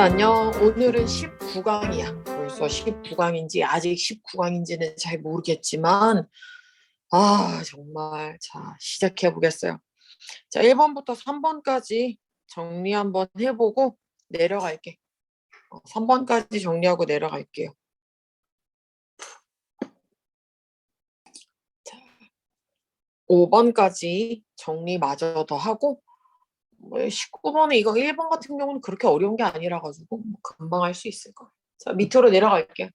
일단요, 오늘은 19강이야. 벌써 19강인지 아직 19강인지는 잘 모르겠지만, 아, 정말. 자, 시작해 보겠어요. 자, 1번부터 3번까지 정리 한번 해보고 내려갈게. 어, 3번까지 정리하고 내려갈게요. 자, 5번까지 정리 마저 더 하고, 뭐 19번에 이거 1번 같은 경우는 그렇게 어려운 게 아니라 가지고 뭐 금방 할 수 있을 거예요. 자, 밑으로 내려갈게요.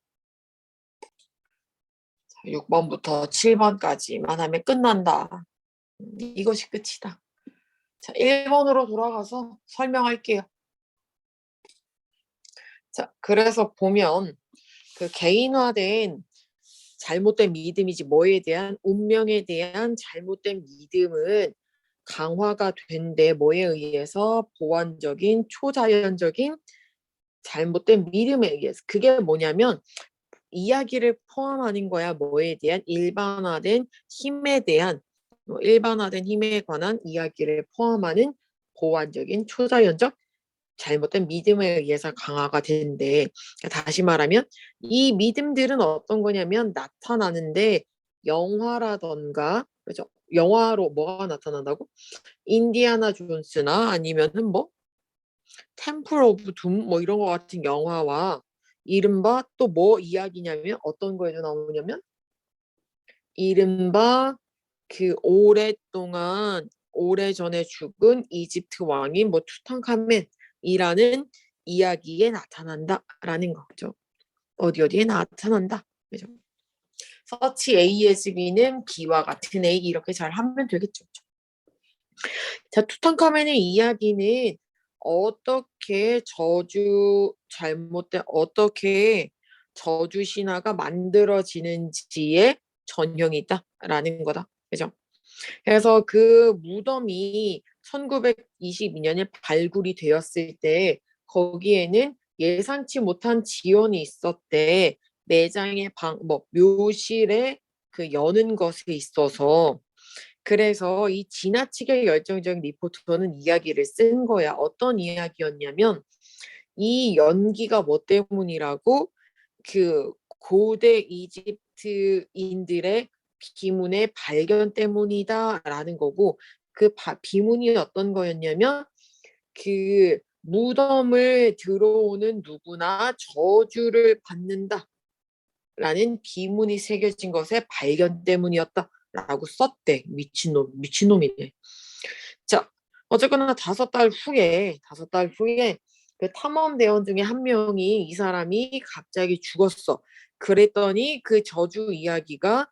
자, 6번부터 7번까지만 하면 끝난다. 음, 이것이 끝이다. 자, 1번으로 돌아가서 설명할게요. 자, 그래서 보면 그 개인화된 잘못된 믿음이지 뭐에 대한 운명에 대한 잘못된 믿음은 강화가 된데 뭐에 의해서 보완적인 초자연적인 잘못된 믿음에 의해서 그게 뭐냐면 이야기를 포함하는 거야 뭐에 대한 일반화된 힘에 대한 뭐 일반화된 힘에 관한 이야기를 포함하는 보완적인 초자연적 잘못된 믿음에 의해서 강화가 된대. 다시 말하면 이 믿음들은 어떤 거냐면 나타나는데 영화라던가 그죠? 영화로 뭐가 나타난다고? 인디아나 존스나 아니면은 뭐 템플 오브 둠 뭐 이런 거 같은 영화와 이른바 또 뭐 이야기냐면 어떤 거에도 나오냐면 이른바 그 오랫동안 오래전에 죽은 이집트 왕인 뭐 투탕카멘이라는 이야기에 나타난다라는 거죠. 어디 어디에 나타난다. 그죠? 서치 ASB는 B와 같은 A 이렇게 잘 하면 되겠죠. 자, 투탕카멘의 이야기는 어떻게 저주 잘못된 어떻게 저주 신화가 만들어지는지에 전형이 있다라는 거다. 그죠? 그래서 그 무덤이 1922년에 발굴이 되었을 때 거기에는 예상치 못한 지원이 있었대. 매장의 방, 뭐 묘실에 그 여는 것에 있어서 그래서 이 지나치게 열정적인 리포터는 이야기를 쓴 거야. 어떤 이야기였냐면 이 연기가 뭐 때문이라고 그 고대 이집트인들의 비문의 발견 때문이다라는 거고 그 바, 비문이 어떤 거였냐면 그 무덤을 들어오는 누구나 저주를 받는다. 라는 비문이 새겨진 것의 발견 때문이었다 라고 썼대. 미친놈, 미친놈이네. 자, 어쨌거나 다섯 달 후에, 다섯 달 후에 그 탐험대원 중에 한 명이 이 사람이 갑자기 죽었어. 그랬더니 그 저주 이야기가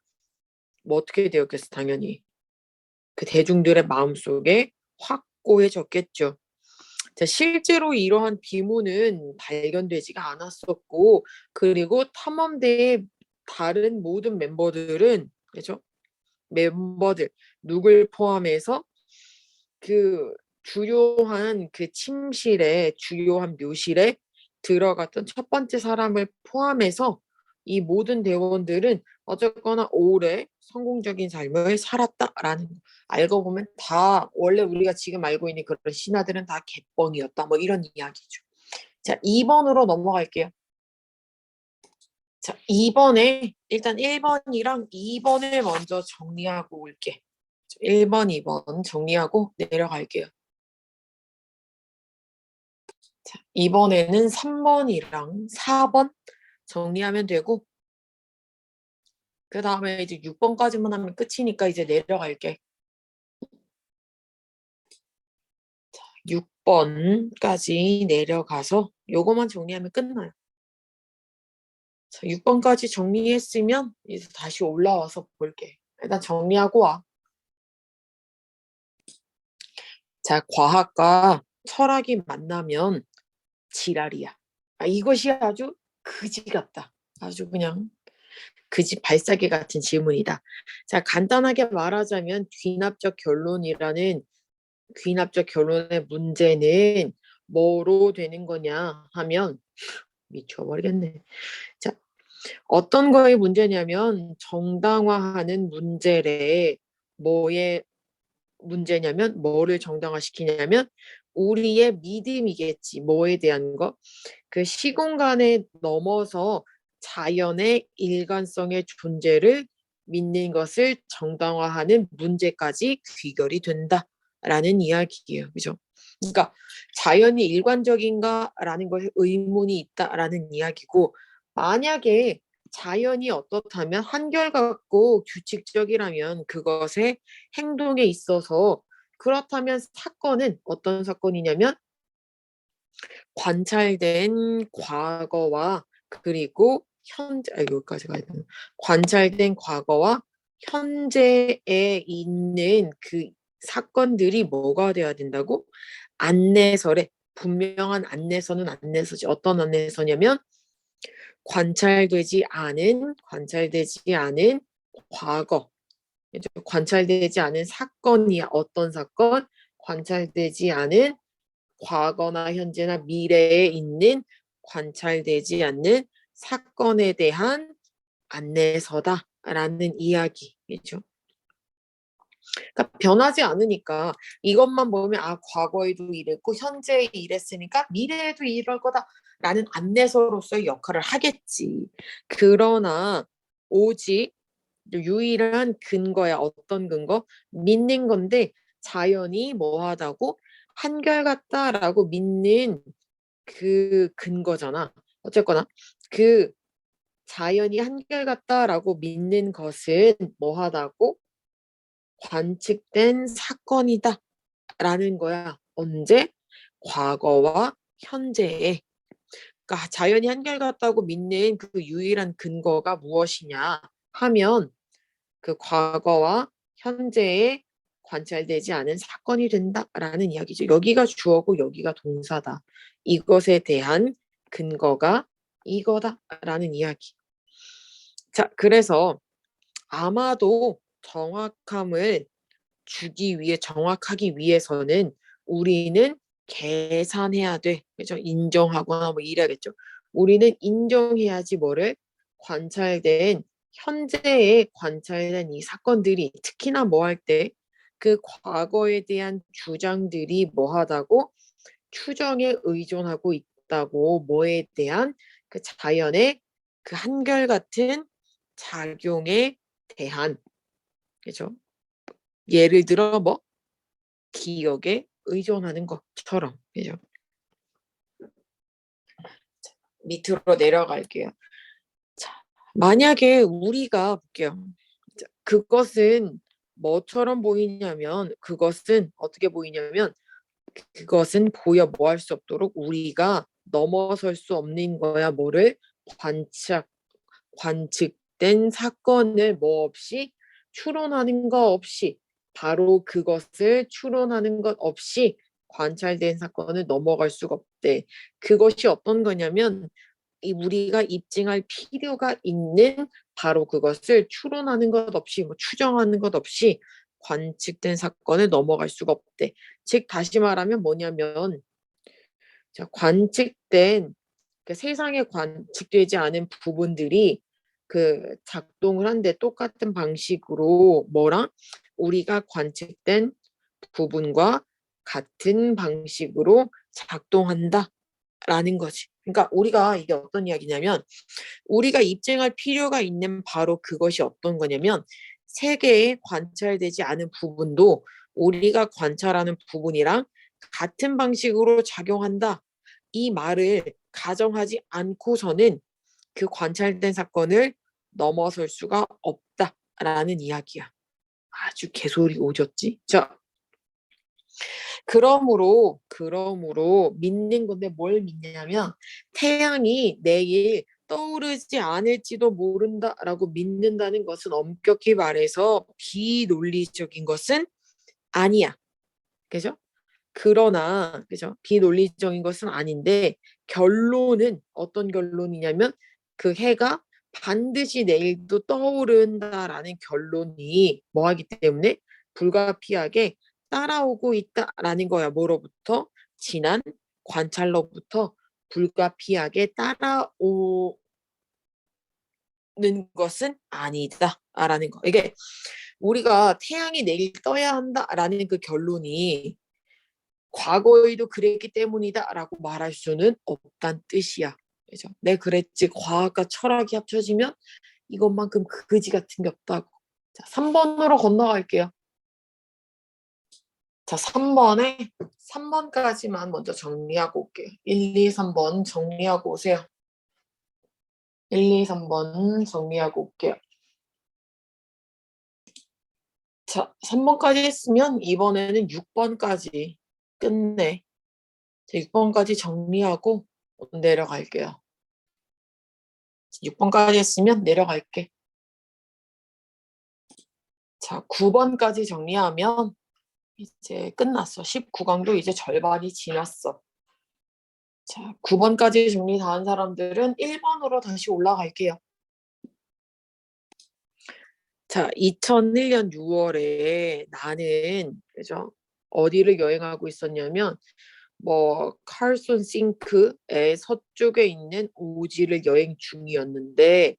뭐 어떻게 되었겠어, 당연히. 그 대중들의 마음속에 확고해졌겠죠. 자, 실제로 이러한 비문은 발견되지가 않았었고 그리고 탐험대의 다른 모든 멤버들은 그죠? 멤버들 누굴 포함해서 그 주요한 그 침실에 주요한 묘실에 들어갔던 첫 번째 사람을 포함해서 이 모든 대원들은 어쨌거나 오래 성공적인 삶을 살았다라는 거. 알고 보면 다 원래 우리가 지금 알고 있는 그런 신화들은 다 개뻥이었다. 뭐 이런 이야기죠. 자, 2번으로 넘어갈게요. 자, 2번에 일단 1번이랑 2번을 먼저 정리하고 올게. 1번, 2번 정리하고 내려갈게요. 자, 이번에는 3번이랑 4번 정리하면 되고 그 다음에 이제 6번까지만 하면 끝이니까 이제 내려갈게. 자, 6번까지 내려가서 요거만 정리하면 끝나요. 자, 6번까지 정리했으면 이제 다시 올라와서 볼게. 일단 정리하고 와. 자, 과학과 철학이 만나면 지랄이야. 아, 이것이 아주 그지 같다. 아주 그냥 그지 발사계 같은 질문이다. 자, 간단하게 말하자면 귀납적 결론이라는 귀납적 결론의 문제는 뭐로 되는 거냐 하면 미쳐버리겠네. 자, 어떤 거의 문제냐면 정당화하는 문제래. 뭐의 문제냐면 뭐를 정당화시키냐면 우리의 믿음이겠지. 뭐에 대한 거? 그 시공간에 넘어서 자연의 일관성의 존재를 믿는 것을 정당화하는 문제까지 귀결이 된다라는 이야기예요. 그죠? 그러니까 자연이 일관적인가라는 것에 의문이 있다라는 이야기고 만약에 자연이 어떻다면 한결같고 규칙적이라면 그것의 행동에 있어서 그렇다면 사건은 어떤 사건이냐면 관찰된 과거와 그리고 현재 아 여기까지 가야 되나. 관찰된 과거와 현재에 있는 그 사건들이 뭐가 돼야 된다고? 안내설에 분명한 안내서는 안내서지. 어떤 안내서냐면 관찰되지 않은 관찰되지 않은 과거. 관찰되지 않은 사건이야 어떤 사건? 관찰되지 않은 과거나 현재나 미래에 있는 관찰되지 않는 사건에 대한 안내서다라는 이야기죠. 그러니까 변하지 않으니까 이것만 보면 아 과거에도 이랬고 현재에 이랬으니까 미래에도 이럴 거다라는 안내서로서의 역할을 하겠지. 그러나 오직 유일한 근거야 어떤 근거? 믿는 건데 자연이 뭐하다고 한결같다라고 믿는 그 근거잖아. 어쨌거나 그 자연이 한결같다라고 믿는 것은 뭐하다고 관측된 사건이다 라는 거야. 언제? 과거와 현재에. 그러니까 자연이 한결같다고 믿는 그 유일한 근거가 무엇이냐 하면 그 과거와 현재에 관찰되지 않은 사건이 된다라는 이야기죠. 여기가 주어고 여기가 동사다. 이것에 대한 근거가 이거다라는 이야기. 자, 그래서 아마도 정확함을 주기 위해 정확하기 위해서는 우리는 계산해야 돼. 그죠? 인정하거나 뭐 이래야겠죠. 우리는 인정해야지 뭐를 관찰된 현재에 관찰된 이 사건들이 특히나 뭐 할 때 그 과거에 대한 주장들이 뭐하다고 추정에 의존하고 있다고 뭐에 대한 그 자연의 그 한결같은 작용에 대한 그죠? 예를 들어 뭐 기억에 의존하는 것처럼 그죠? 자, 밑으로 내려갈게요. 자, 만약에 우리가 볼게요. 자, 그것은 뭐처럼 보이냐면 그것은 어떻게 보이냐면 그것은 보여 뭐 할 수 없도록 우리가 넘어설 수 없는 거야 뭐를 관측 관측된 사건을 뭐 없이 추론하는 거 없이 바로 그것을 추론하는 것 없이 관찰된 사건을 넘어갈 수가 없대. 그것이 어떤 거냐면 이 우리가 입증할 필요가 있는 바로 그것을 추론하는 것 없이 뭐 추정하는 것 없이 관측된 사건을 넘어갈 수가 없대. 즉 다시 말하면 뭐냐면 자, 관측된 그 세상에 관측되지 않은 부분들이 그 작동을 한데 똑같은 방식으로 뭐랑 우리가 관측된 부분과 같은 방식으로 작동한다라는 거지. 그러니까 우리가 이게 어떤 이야기냐면 우리가 입증할 필요가 있는 바로 그것이 어떤 거냐면 세계에 관찰되지 않은 부분도 우리가 관찰하는 부분이랑 같은 방식으로 작용한다. 이 말을 가정하지 않고서는 그 관찰된 사건을 넘어설 수가 없다라는 이야기야. 아주 개소리 오졌지? 자, 그러므로 그러므로 믿는 건데 뭘 믿냐면 태양이 내일 떠오르지 않을지도 모른다라고 믿는다는 것은 엄격히 말해서 비논리적인 것은 아니야. 그죠? 그러나 그죠? 비논리적인 것은 아닌데 결론은 어떤 결론이냐면 그 해가 반드시 내일도 떠오른다라는 결론이 뭐하기 때문에 불가피하게 따라오고 있다라는 거야. 뭐로부터? 지난 관찰로부터 불가피하게 따라오는 것은 아니다라는 거. 이게 우리가 태양이 내일 떠야 한다라는 그 결론이 과거에도 그랬기 때문이다라고 말할 수는 없단 뜻이야. 그죠? 내 그랬지 과학과 철학이 합쳐지면 이것만큼 그지 같은 게 없다고. 자, 3번으로 건너갈게요. 자, 3번에 3번까지만 먼저 정리하고 올게요. 1, 2, 3번 정리하고 오세요. 1, 2, 3번 정리하고 올게요. 자, 3번까지 했으면 이번에는 6번까지 끝내. 자, 6번까지 정리하고 내려갈게요. 6번까지 했으면 내려갈게. 자, 9번까지 정리하면 이제 끝났어. 19강도 이제 절반이 지났어. 자, 9번까지 정리 다 한 사람들은 1번으로 다시 올라갈게요. 자, 2001년 6월에 나는 그죠? 어디를 여행하고 있었냐면 뭐 칼손 싱크의 서쪽에 있는 오지를 여행 중이었는데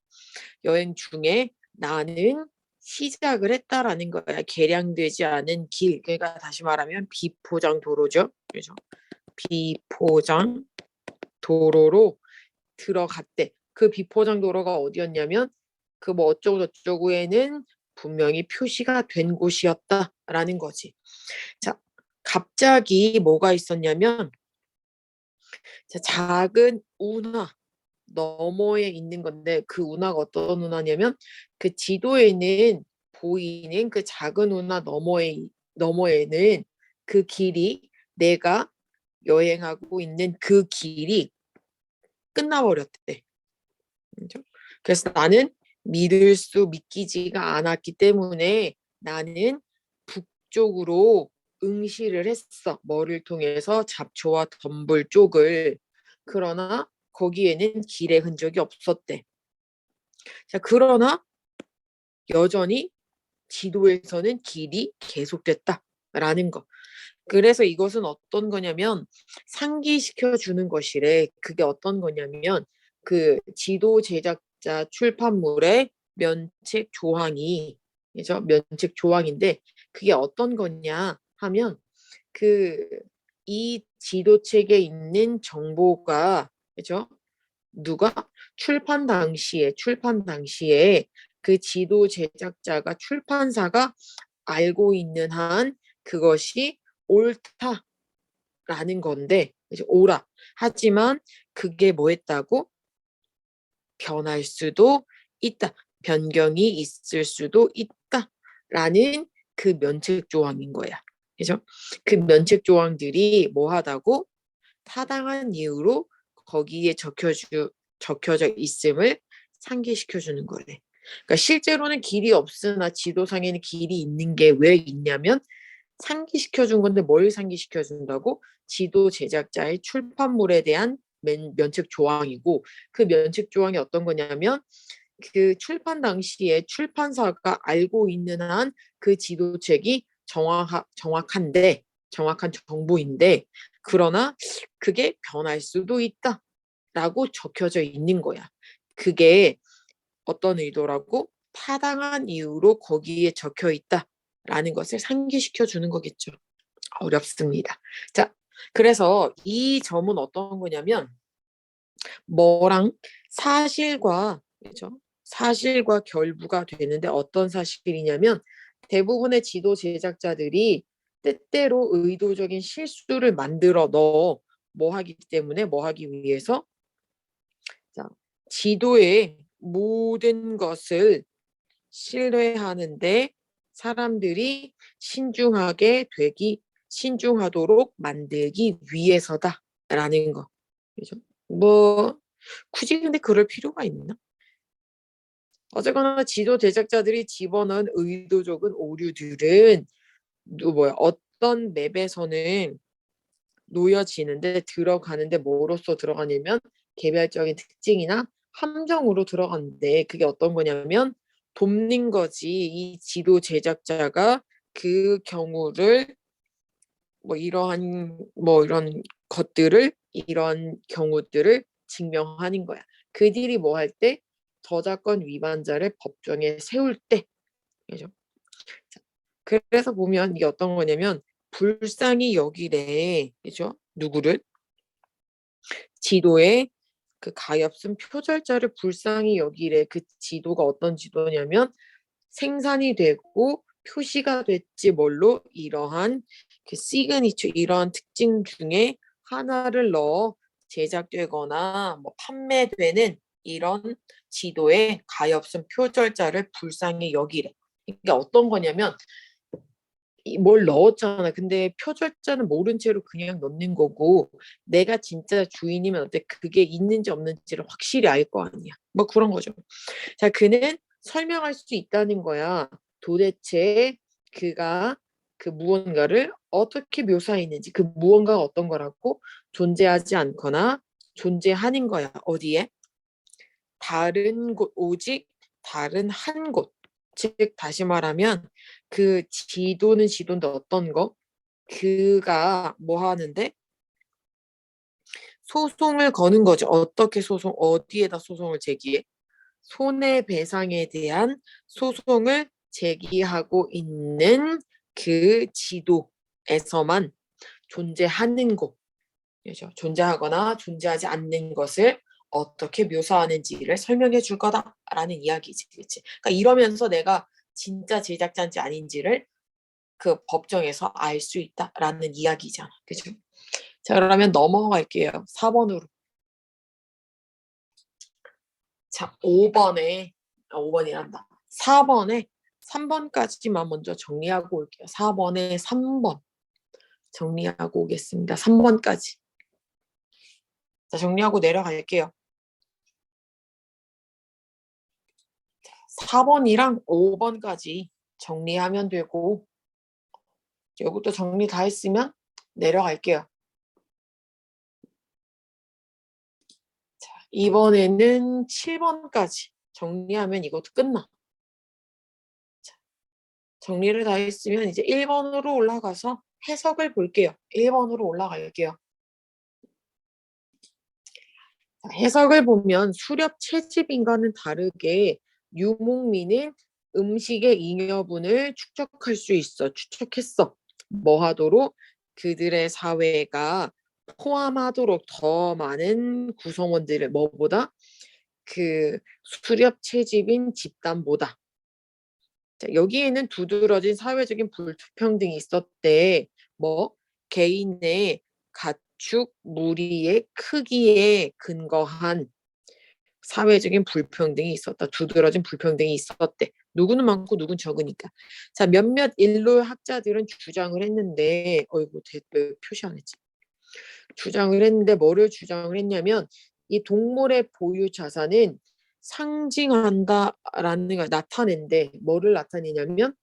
여행 중에 나는 시작을 했다라는 거야. 개량되지 않은 길. 그러니까 다시 말하면 비포장 도로죠. 그죠? 비포장 도로로 들어갔대. 그 비포장 도로가 어디였냐면 그 뭐 어쩌고 저쩌고에는 분명히 표시가 된 곳이었다라는 거지. 자, 갑자기 뭐가 있었냐면 자, 작은 운하 너머에 있는 건데 그 운하가 어떤 운하냐면 그 지도에는 보이는 그 작은 운하 너머에 너머에는 그 길이 내가 여행하고 있는 그 길이 끝나버렸대. 그래서 나는 믿을 수 믿기지가 않았기 때문에 나는 북 쪽으로 응시를 했어. 뭐를 통해서 잡초와 덤불 쪽을. 그러나 거기에는 길의 흔적이 없었대. 자, 그러나 여전히 지도에서는 길이 계속됐다라는 거. 그래서 이것은 어떤 거냐면 상기시켜 주는 것이래. 그게 어떤 거냐면 그 지도 제작자 출판물의 면책 조항이 그죠? 면책 조항인데 그게 어떤 거냐 하면 그 이 지도책에 있는 정보가 그죠? 누가 출판 당시에 출판 당시에 그 지도 제작자가 출판사가 알고 있는 한 그것이 옳다라는 건데 이제 옳아. 하지만 그게 뭐 했다고 변할 수도 있다. 변경이 있을 수도 있다라는 그 면책 조항인 거야. 그죠? 그 면책 조항들이 뭐 하다고 타당한 이유로 거기에 적혀주 적혀져 있음을 상기시켜 주는 거래. 그러니까 실제로는 길이 없으나 지도상에는 길이 있는 게 왜 있냐면 상기시켜 준 건데 뭘 상기시켜 준다고? 지도 제작자의 출판물에 대한 면, 면책 조항이고 그 면책 조항이 어떤 거냐면 그 출판 당시에 출판사가 알고 있는 한 그 지도책이 정확하, 정확한데 정확한 정보인데 그러나 그게 변할 수도 있다 라고 적혀져 있는 거야. 그게 어떤 의도라고 타당한 이유로 거기에 적혀 있다라는 것을 상기시켜 주는 거겠죠. 어렵습니다. 자, 그래서 이 점은 어떤 거냐면 뭐랑 사실과 그죠? 사실과 결부가 되는데 어떤 사실이냐면 대부분의 지도 제작자들이 때때로 의도적인 실수를 만들어 넣어 뭐 하기 때문에 뭐 하기 위해서 자, 지도의 모든 것을 신뢰하는데 사람들이 신중하게 되기 신중하도록 만들기 위해서다라는 거. 그죠? 뭐 굳이 근데 그럴 필요가 있나? 어쨌거나 지도 제작자들이 집어넣은 의도적인 오류들은 뭐야 어떤 맵에서는 놓여지는데 들어가는데 뭐로써 들어가냐면 개별적인 특징이나 함정으로 들어가는데 그게 어떤 거냐면 돕는 거지 이 지도 제작자가 그 경우를 뭐 이러한 뭐 이런 것들을 이런 경우들을 증명하는 거야. 그들이 뭐 할 때 저작권 위반자를 법정에 세울 때 그죠? 그래서 보면 이게 어떤 거냐면 불쌍히 여기래. 그죠? 누구를? 지도에 그 가엾은 표절자를 불쌍히 여기래. 그 지도가 어떤 지도냐면 생산이 되고 표시가 됐지 뭘로 이러한 그 시그니처 이러한 특징 중에 하나를 넣어 제작되거나 뭐 판매되는 이런 지도에 가엾은 표절자를 불쌍히 여기래. 그러니까 어떤 거냐면 이뭘 넣었잖아. 근데 표절자는 모른 채로 그냥 넣는 거고 내가 진짜 주인이면 어때? 그게 있는지 없는지를 확실히 알 거 아니야. 뭐 그런 거죠. 자, 그는 설명할 수 있다는 거야. 도대체 그가 그 무언가를 어떻게 묘사했는지 그 무언가가 어떤 거라고 존재하지 않거나 존재하는 거야. 어디에? 다른 곳, 오직 다른 한 곳. 즉 다시 말하면 그 지도는 지도인데 어떤 거? 그가 뭐 하는데? 소송을 거는 거죠. 어떻게 소송, 어디에다 소송을 제기해? 손해배상에 대한 소송을 제기하고 있는 그 지도에서만 존재하는 곳, 그죠? 존재하거나 존재하지 않는 것을 어떻게 묘사하는지를 설명해 줄 거다라는 이야기지, 그렇지? 그러니까 이러면서 내가 진짜 제작자인지 아닌지를 그 법정에서 알 수 있다라는 이야기잖아, 그죠? 자, 그러면 넘어갈게요. 4번으로. 자, 5번에, 아, 5번이란다. 4번에 3번까지만 먼저 정리하고 올게요. 4번에 3번 정리하고 오겠습니다. 3번까지. 자, 정리하고 내려갈게요. 4번이랑 5번까지 정리하면 되고 이것도 정리 다 했으면 내려갈게요. 자, 이번에는 7번까지 정리하면 이것도 끝나. 자, 정리를 다 했으면 이제 1번으로 올라가서 해석을 볼게요. 1번으로 올라갈게요. 자, 해석을 보면 수렵 채집인과는 다르게 유목민은 음식의 잉여분을 추적할 수 있어. 추적했어. 뭐 하도록? 그들의 사회가 포함하도록 더 많은 구성원들을 뭐보다? 그 수렵 채집인 집단보다. 자, 여기에는 두드러진 사회적인 불평등이 있었대. 뭐 개인의 가축 무리의 크기에 근거한 사회적인 불평등이 있었다. 두드러진 불평등이 있었대. 누구는 많고 누구는 적으니까. 자, 몇몇 인류 학자들은 주장을 했는데, 어이구, 왜 표시 안 했지? 주장을 했는데 뭐를 주장을 했냐면 이 동물의 보유 자산은 상징한다라는 걸 나타낸데 뭐를 나타내냐면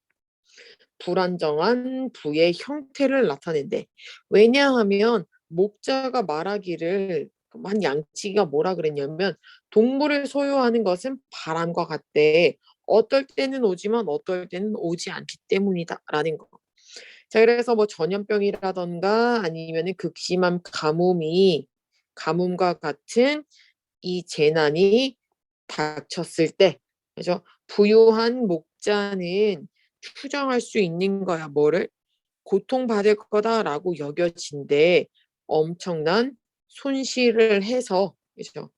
불안정한 부의 형태를 나타낸대. 왜냐하면 목자가 말하기를 한 양치기가 뭐라 그랬냐면 동물을 소유하는 것은 바람과 같대. 어떨 때는 오지만 어떨 때는 오지 않기 때문이다라는 거. 자, 그래서 뭐 전염병이라던가 아니면은 극심한 가뭄이 가뭄과 같은 이 재난이 닥쳤을 때, 그죠? 부유한 목자는 추정할 수 있는 거야. 뭐를 고통받을 거다라고 여겨진데 엄청난 손실을 해서 그죠?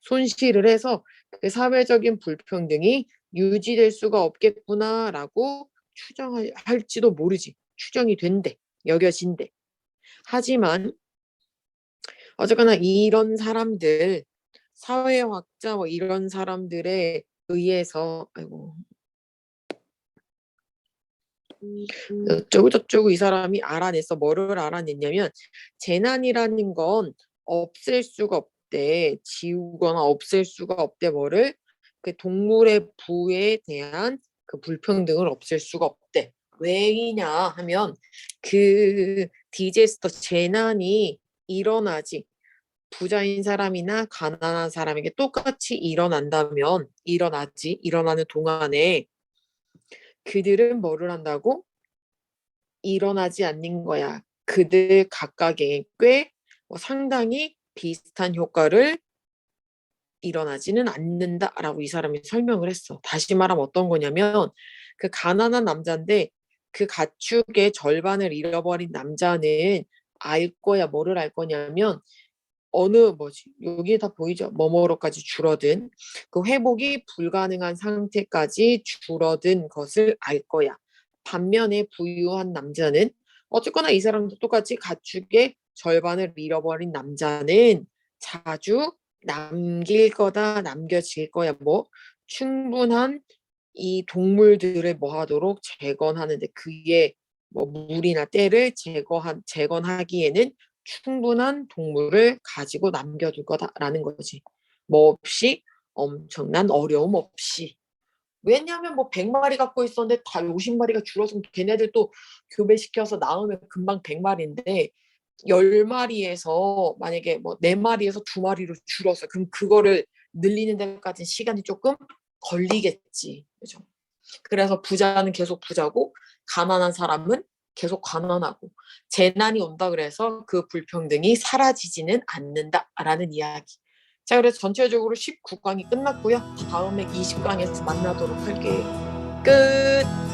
손실을 해서 그 사회적인 불평등이 유지될 수가 없겠구나라고 추정할지도 모르지. 추정이 된대. 여겨진대. 하지만 어쨌거나 이런 사람들 사회학자 뭐 이런 사람들에 의해서 아이고 어쩌고 저쩌고 이 사람이 알아냈어. 뭐를 알아냈냐면 재난이라는 건 없앨 수가 없대. 지우거나 없앨 수가 없대. 뭐를 그 동물의 부에 대한 그 불평등을 없앨 수가 없대. 왜이냐 하면 그 디제스터 재난이 일어나지 부자인 사람이나 가난한 사람에게 똑같이 일어난다면 일어나지 일어나는 동안에 그들은 뭐를 한다고? 일어나지 않는 거야. 그들 각각의 꽤뭐 상당히 비슷한 효과를 일어나지는 않는다라고 이 사람이 설명을 했어. 다시 말하면 어떤 거냐면 그 가난한 남자인데 그 가축의 절반을 잃어버린 남자는 알 거야. 뭐를 알 거냐면 어느 뭐지? 여기에 다 보이죠? 뭐뭐로까지 줄어든 그 회복이 불가능한 상태까지 줄어든 것을 알 거야. 반면에 부유한 남자는 어쨌거나 이 사람도 똑같이 가축의 절반을 잃어버린 남자는 자주 남길 거다, 남겨질 거야. 뭐 충분한 이 동물들을 뭐 하도록 재건하는데 그의 뭐 물이나 때를 제거한 재건하기에는 충분한 동물을 가지고 남겨둘 거다라는 거지. 뭐 없이 엄청난 어려움 없이. 왜냐하면 뭐 100마리 갖고 있었는데 다 50마리가 줄어서 걔네들 또 교배시켜서 낳으면 금방 100마리인데 10마리에서 만약에 뭐 4마리에서 2마리로 줄었어. 그럼 그거를 늘리는 데까지 시간이 조금 걸리겠지. 그죠? 그래서 부자는 계속 부자고 가난한 사람은 계속 가난하고 재난이 온다 그래서 그 불평등이 사라지지는 않는다라는 이야기. 자, 그래서 전체적으로 19강이 끝났고요. 다음에 20강에서 만나도록 할게요. 끝.